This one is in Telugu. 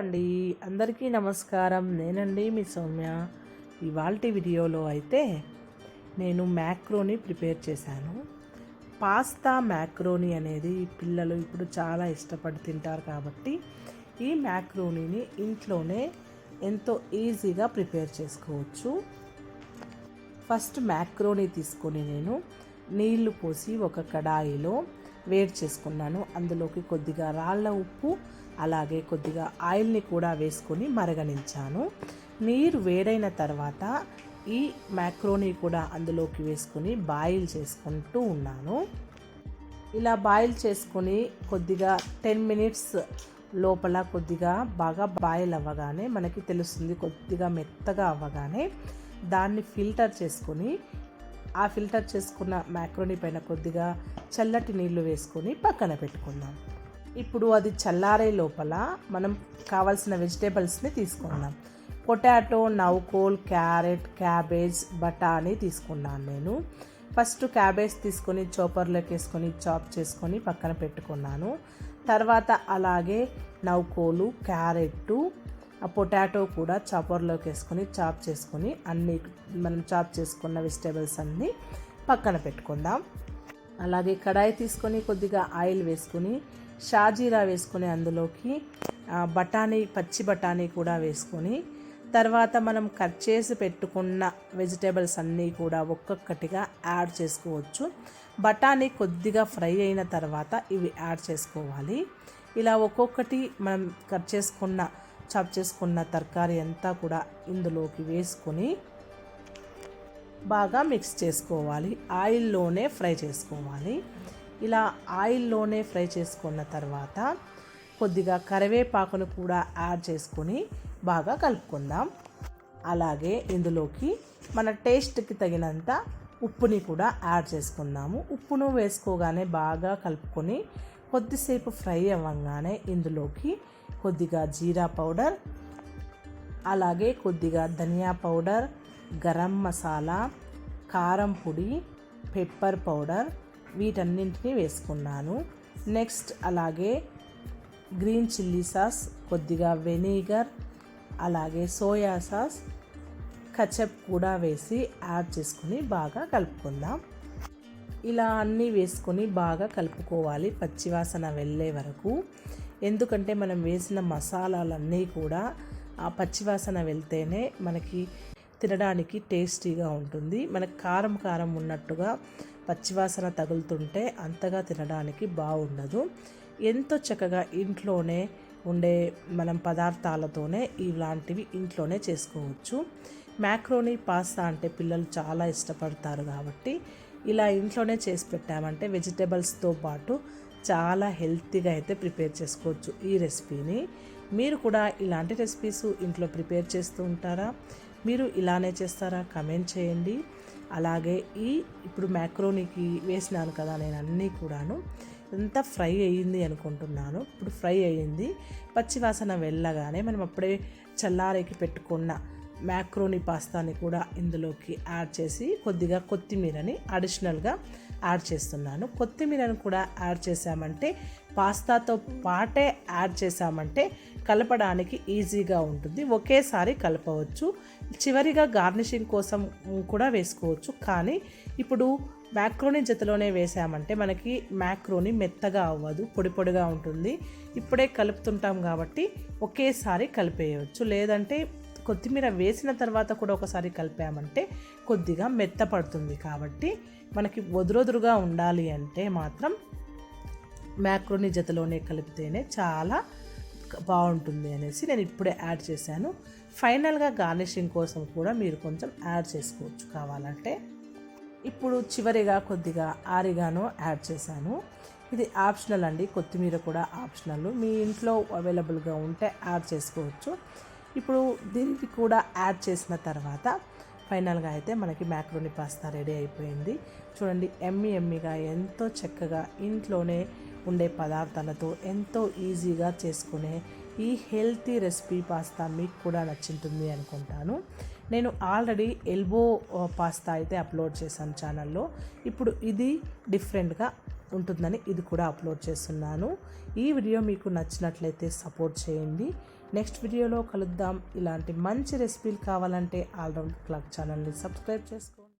అండి అందరికీ నమస్కారం. నేనండి మీ సౌమ్య. ఇవాళ వీడియోలో అయితే నేను మ్యాక్రోని ప్రిపేర్ చేశాను. పాస్తా మ్యాక్రోని అనేది పిల్లలు ఇప్పుడు చాలా ఇష్టపడి తింటారు కాబట్టి ఈ మ్యాక్రోనీని ఇంట్లోనే ఎంతో ఈజీగా ప్రిపేర్ చేసుకోవచ్చు. ఫస్ట్ మ్యాక్రోని తీసుకొని నేను నీళ్ళు పోసి ఒక కడాయిలో వేడి చేసుకున్నాను. అందులోకి కొద్దిగా రాళ్ళ ఉప్పు అలాగే కొద్దిగా ఆయిల్ని కూడా వేసుకొని మరగనించాను. నీరు వేడైన తర్వాత ఈ మ్యాక్రోని కూడా అందులోకి వేసుకొని బాయిల్ చేసుకుంటూ ఉన్నాను. ఇలా బాయిల్ చేసుకొని కొద్దిగా టెన్ మినిట్స్ లోపల కొద్దిగా బాగా బాయిల్ అవ్వగానే మనకి తెలుస్తుంది కొద్దిగా మెత్తగా అవ్వగానే దాన్ని ఫిల్టర్ చేసుకొని ఆ ఫిల్టర్ చేసుకున్న మ్యాక్రోని పైన కొద్దిగా చల్లటి నీళ్ళు వేసుకొని పక్కన పెట్టుకుందాం. ఇప్పుడు అది చల్లారే లోపల మనం కావాల్సిన వెజిటేబుల్స్ని తీసుకుందాం. పొటాటో నౌకోల్ క్యారెట్ క్యాబేజ్ బఠానీ తీసుకున్నాను నేను. ఫస్ట్ క్యాబేజ్ తీసుకొని చోపర్లోకి వేసుకొని చాప్ చేసుకొని పక్కన పెట్టుకున్నాను. తర్వాత అలాగే నౌకోలు క్యారెట్టు ఆ పొటాటో కూడా చాపర్లోకి వేసుకొని చాప్ చేసుకొని అన్ని మనం చాప్ చేసుకున్న వెజిటేబుల్స్ అన్నీ పక్కన పెట్టుకుందాం. అలాగే కడాయి తీసుకొని కొద్దిగా ఆయిల్ వేసుకొని షాజీరా వేసుకొని అందులోకి బఠానీ పచ్చి బఠానీ కూడా వేసుకొని తర్వాత మనం కట్ చేసి పెట్టుకున్న వెజిటేబుల్స్ అన్నీ కూడా ఒక్కొక్కటిగా యాడ్ చేసుకోవచ్చు. బఠానీ కొద్దిగా ఫ్రై అయిన తర్వాత ఇవి యాడ్ చేసుకోవాలి. ఇలా ఒక్కొక్కటి మనం కట్ చేసుకున్న చాప్ చేసుకున్న తరకారీ అంతా కూడా ఇందులోకి వేసుకొని బాగా మిక్స్ చేసుకోవాలి. ఆయిల్లోనే ఫ్రై చేసుకోవాలి. ఇలా ఆయిల్లోనే ఫ్రై చేసుకున్న తర్వాత కొద్దిగా కరివేపాకును కూడా యాడ్ చేసుకొని బాగా కలుపుకుందాం. అలాగే ఇందులోకి మన టేస్ట్కి తగినంత ఉప్పుని కూడా యాడ్ చేసుకుందాము. ఉప్పును వేసుకోగానే బాగా కలుపుకొని కొద్దిసేపు ఫ్రై అవ్వగానే ఇందులోకి కొద్దిగా జీరా పౌడర్ అలాగే కొద్దిగా ధనియా పౌడర్ గరం మసాలా కారం పొడి పెప్పర్ పౌడర్ వీటన్నింటినీ వేసుకున్నాను. నెక్స్ట్ అలాగే గ్రీన్ చిల్లీ సాస్ కొద్దిగా వెనిగర్ అలాగే సోయా సాస్ కచప్ కూడా వేసి యాడ్ చేసుకుని బాగా కలుపుకుందాం. ఇలా అన్నీ వేసుకొని బాగా కలుపుకోవాలి పచ్చివాసన వెళ్ళే వరకు. ఎందుకంటే మనం వేసిన మసాలాలన్నీ కూడా ఆ పచ్చివాసన వెళ్తేనే మనకి తినడానికి టేస్టీగా ఉంటుంది. మనకు కారం కారం ఉన్నట్టుగా పచ్చివాసన తగులుతుంటే అంతగా తినడానికి బాగుండదు. ఎంతో చక్కగా ఇంట్లోనే ఉండే మనం పదార్థాలతోనే ఇలాంటివి ఇంట్లోనే చేసుకోవచ్చు. మ్యాక్రోనీ పాస్తా అంటే పిల్లలు చాలా ఇష్టపడతారు కాబట్టి ఇలా ఇంట్లోనే చేసి పెట్టామంటే వెజిటేబుల్స్తో పాటు చాలా హెల్తీగా అయితే ప్రిపేర్ చేసుకోవచ్చు ఈ రెసిపీని. మీరు కూడా ఇలాంటి రెసిపీస్ ఇంట్లో ప్రిపేర్ చేస్తూ ఉంటారా? మీరు ఇలానే చేస్తారా? కమెంట్ చేయండి. అలాగే ఈ ఇప్పుడు మ్యాక్రోనీకి వేసినాను కదా నేను అన్నీ కూడాను. ఎంత ఫ్రై అయ్యింది అనుకుంటున్నాను. ఇప్పుడు ఫ్రై అయ్యింది. పచ్చివాసన వెళ్ళగానే మనం అప్పుడే చల్లారేకి పెట్టుకున్న మ్యాక్రోని పాస్తాని కూడా ఇందులోకి యాడ్ చేసి కొద్దిగా కొత్తిమీరని అడిషనల్గా యాడ్ చేస్తున్నాను. కొత్తిమీరను కూడా యాడ్ చేసామంటే పాస్తాతో పాటే యాడ్ చేసామంటే కలపడానికి ఈజీగా ఉంటుంది. ఒకేసారి కలపవచ్చు. చివరిగా గార్నిషింగ్ కోసం కూడా వేసుకోవచ్చు. కానీ ఇప్పుడు మ్యాక్రోని జతలోనే వేసామంటే మనకి మ్యాక్రోని మెత్తగా అవ్వదు పొడి పొడిగా ఉంటుంది. ఇప్పుడే కలుపుతుంటాం కాబట్టి ఒకేసారి కలిపేయవచ్చు. లేదంటే కొత్తిమీర వేసిన తర్వాత కూడా ఒకసారి కలిపామంటే కొద్దిగా మెత్తపడుతుంది కాబట్టి మనకి వదురొదురుగా ఉండాలి అంటే మాత్రం మ్యాక్రోని జతలోనే కలిపితేనే చాలా బాగుంటుంది అనేసి నేను ఇప్పుడే యాడ్ చేశాను. ఫైనల్గా గార్నిషింగ్ కోసం కూడా మీరు కొంచెం యాడ్ చేసుకోవచ్చు కావాలంటే. ఇప్పుడు చివరిగా కొద్దిగా ఆరిగానో యాడ్ చేశాను. ఇది ఆప్షనల్ అండి కొత్తిమీర కూడా ఆప్షనల్. మీ ఇంట్లో అవైలబుల్గా ఉంటే యాడ్ చేసుకోవచ్చు. ఇప్పుడు దీనికి కూడా యాడ్ చేసిన తర్వాత ఫైనల్గా అయితే మనకి మ్యాక్రోని పాస్తా రెడీ అయిపోయింది. చూడండి ఎమ్మి ఎమ్మిగా ఎంతో చక్కగా ఇంట్లోనే ఉండే పదార్థాలతో ఎంతో ఈజీగా చేసుకునే ఈ హెల్తీ రెసిపీ పాస్తా మీకు కూడా నచ్చింటుంది అనుకుంటాను. నేను ఆల్రెడీ ఎల్బో పాస్తా అయితే అప్లోడ్ చేశాను ఛానల్లో. ఇప్పుడు ఇది డిఫరెంట్గా ఉంటుందని ఇది కూడా అప్లోడ్ చేస్తున్నాను. ఈ వీడియో మీకు నచ్చినట్లయితే సపోర్ట్ చేయండి. నెక్స్ట్ వీడియోలో కలుద్దాం. ఇలాంటి మంచి రెసిపీలు కావాలంటే ఆల్రౌండ్ క్లాక్ ఛానల్ని సబ్స్క్రైబ్ చేసుకో